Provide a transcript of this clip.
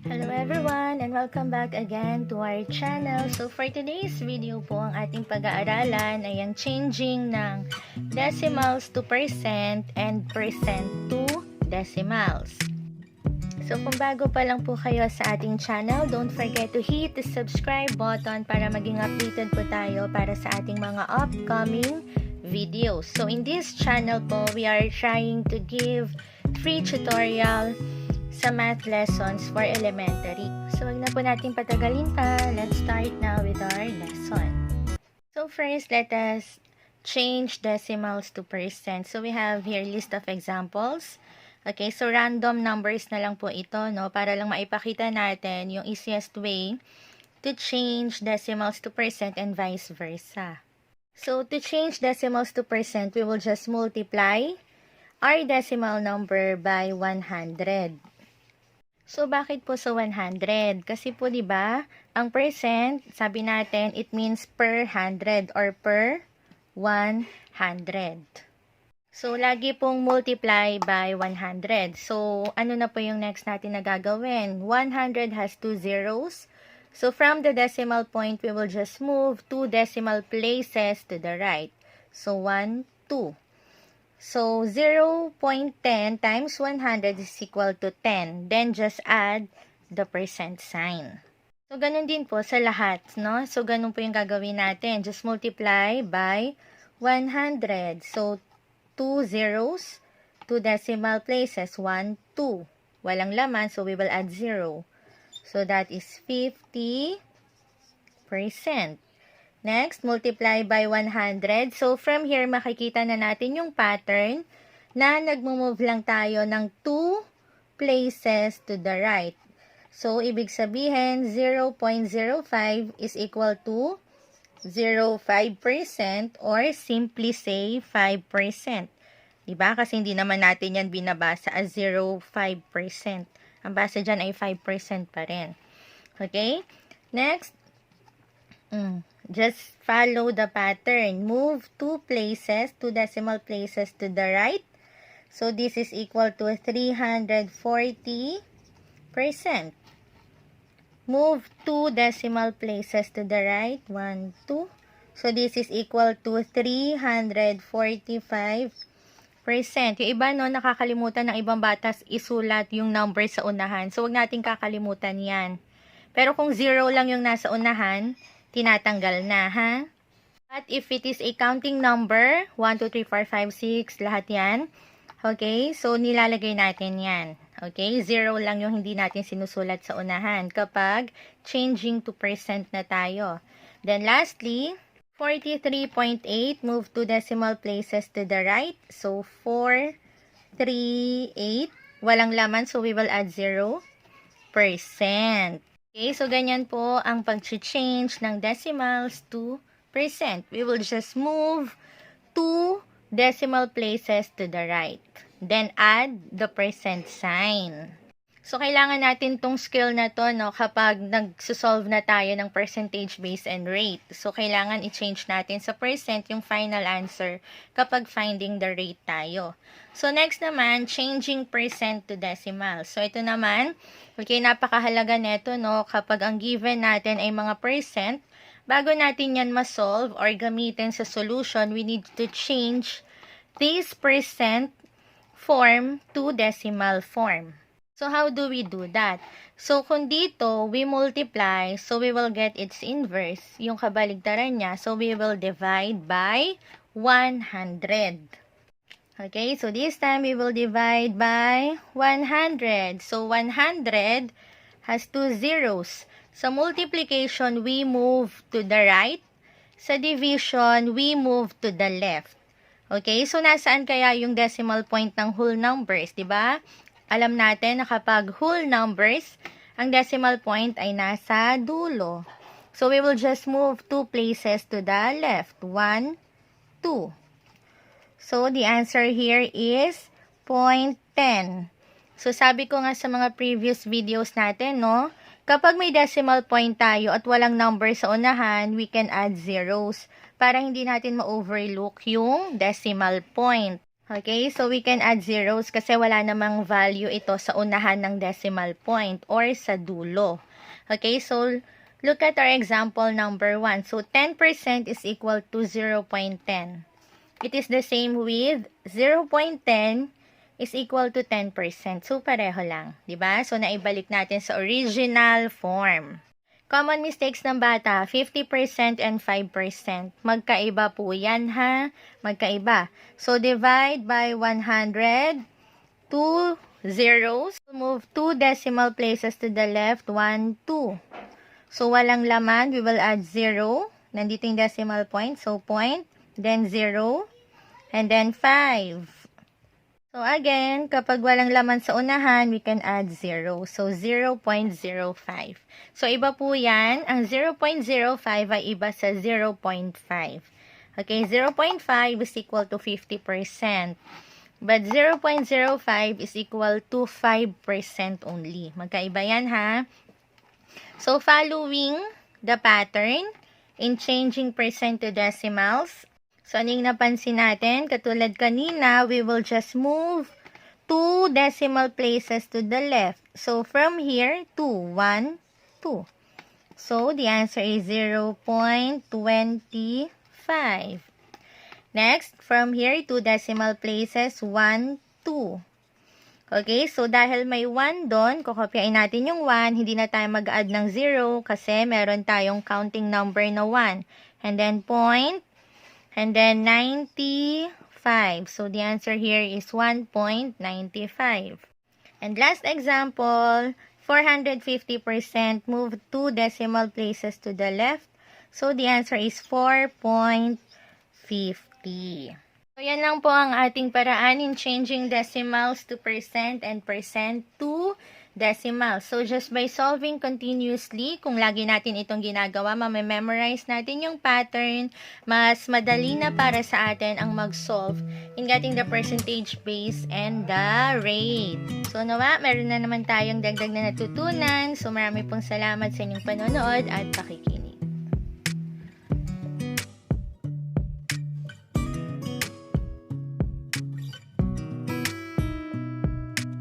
Hello everyone and welcome back again to our channel. So for today's video po, ang ating pag-aaralan ay ang changing ng decimals to percent and percent to decimals. So kung bago pa lang po kayo sa ating channel, don't forget to hit the subscribe button para maging updated po tayo para sa ating mga upcoming videos. So in this channel po, we are trying to give free tutorial sa math lessons for elementary. So, wag na po natin patagalin pa. Let's start now with our lesson. So, first, let us change decimals to percent. So, we have here list of examples. Okay, so random numbers na lang po ito, no? Para lang maipakita natin yung easiest way to change decimals to percent and vice versa. So, to change decimals to percent, we will just multiply our decimal number by 100. So, bakit po sa 100? Kasi po, di ba, ang percent, sabi natin, it means per 100 or per 100. So, lagi pong multiply by 100. So, ano na po yung next natin na gagawin? 100 has two zeros. So, from the decimal point, we will just move two decimal places to the right. So, 1, 2. So, 0.10 times 100 is equal to 10. Then, just add the percent sign. So, ganun din po sa lahat, no? So, ganun po yung gagawin natin. Just multiply by 100. So, 2 zeros, 2 decimal places, 1, 2. Walang laman, so we will add 0. So, that is 50%. Next, multiply by 100. So, from here, makikita na natin yung pattern na nagmo-move lang tayo ng 2 places to the right. So, ibig sabihin, 0.05 is equal to 0.5% or simply say 5%. Diba? Kasi hindi naman natin yan binabasa as 0.5%. Ang basa dyan ay 5% pa rin. Okay? Next, mm, just follow the pattern. Move two places, two decimal places to the right. So, this is equal to 340%. Move two decimal places to the right. 1, 2. So, this is equal to 345%. Yung iba, no, nakakalimutan ng ibang batas isulat yung number sa unahan. So, wag natin kakalimutan yan. Pero kung zero lang yung nasa unahan, tinatanggal na, ha? But if it is a counting number, 1, 2, 3, 4, 5, 6, lahat yan, okay, so nilalagay natin yan. Okay, zero lang yung hindi natin sinusulat sa unahan kapag changing to percent na tayo. Then lastly, 43.8, move two decimal places to the right. So, 4, 3, 8. Walang laman, so we will add 0%. Okay, so ganyan po ang pag-change ng decimals to percent. We will just move two decimal places to the right. Then add the percent sign. So, kailangan natin tong skill na to, no, kapag nagsusolve na tayo ng percentage base and rate. So, kailangan i-change natin sa percent yung final answer kapag finding the rate tayo. So, next naman, changing percent to decimal. So, ito naman, okay, napakahalaga neto, no, kapag ang given natin ay mga percent, bago natin yan ma-solve or gamitin sa solution, we need to change this percent form to decimal form. So, how do we do that? So, kung dito, we multiply, so we will get its inverse, yung kabaligtaran niya. So, we will divide by 100. Okay, so this time, we will divide by 100. So, 100 has two zeros. Sa multiplication, we move to the right. Sa division, we move to the left. Okay, so nasaan kaya yung decimal point ng whole numbers, di ba? Alam natin na kapag whole numbers, ang decimal point ay nasa dulo. So, we will just move two places to the left. 1, 2. So, the answer here is 0.10. So, sabi ko nga sa mga previous videos natin, no? Kapag may decimal point tayo at walang number sa unahan, we can add zeros para hindi natin ma-overlook yung decimal point. Okay, so we can add zeros kasi wala namang value ito sa unahan ng decimal point or sa dulo. Okay, so look at our example number 1. So 10% is equal to 0.10. It is the same with 0.10 is equal to 10%. So pareho lang, 'di ba? So naibalik natin sa original form. Common mistakes ng bata, 50% and 5%. Magkaiba po yan ha. Magkaiba. So, divide by 100. Two zeros. Move two decimal places to the left. 1, 2. So, walang laman. We will add 0. Nandito yung decimal point. So, point. Then 0. And then 5. So, again, kapag walang laman sa unahan, we can add 0. So, 0.05. So, iba po yan. Ang 0.05 ay iba sa 0.5. Okay, 0.5 is equal to 50%. But 0.05 is equal to 5% only. Magkaiba yan, ha? So, following the pattern in changing percent to decimals, So, aning napansin natin, katulad kanina, we will just move two decimal places to the left. So, from here, 2, 1, 2. So, the answer is 0.25. Next, from here, two decimal places, 1, 2. Okay, so dahil may 1 doon, kukopyain natin yung 1, hindi na tayo mag-add ng 0 kasi meron tayong counting number na 1. And then point, And then 95. So the answer here is 1.95. And last example, 450% move two decimal places to the left. So the answer is 4.50. So yan lang po ang ating paraan in changing decimals to percent and percent to decimal. So, just by solving continuously, kung lagi natin itong ginagawa, mamememorize natin yung pattern, mas madali na para sa atin ang mag-solve in getting the percentage base and the rate. So, nawa, meron na naman tayong dagdag na natutunan. So, marami pong salamat sa inyong panonood at pakikinig.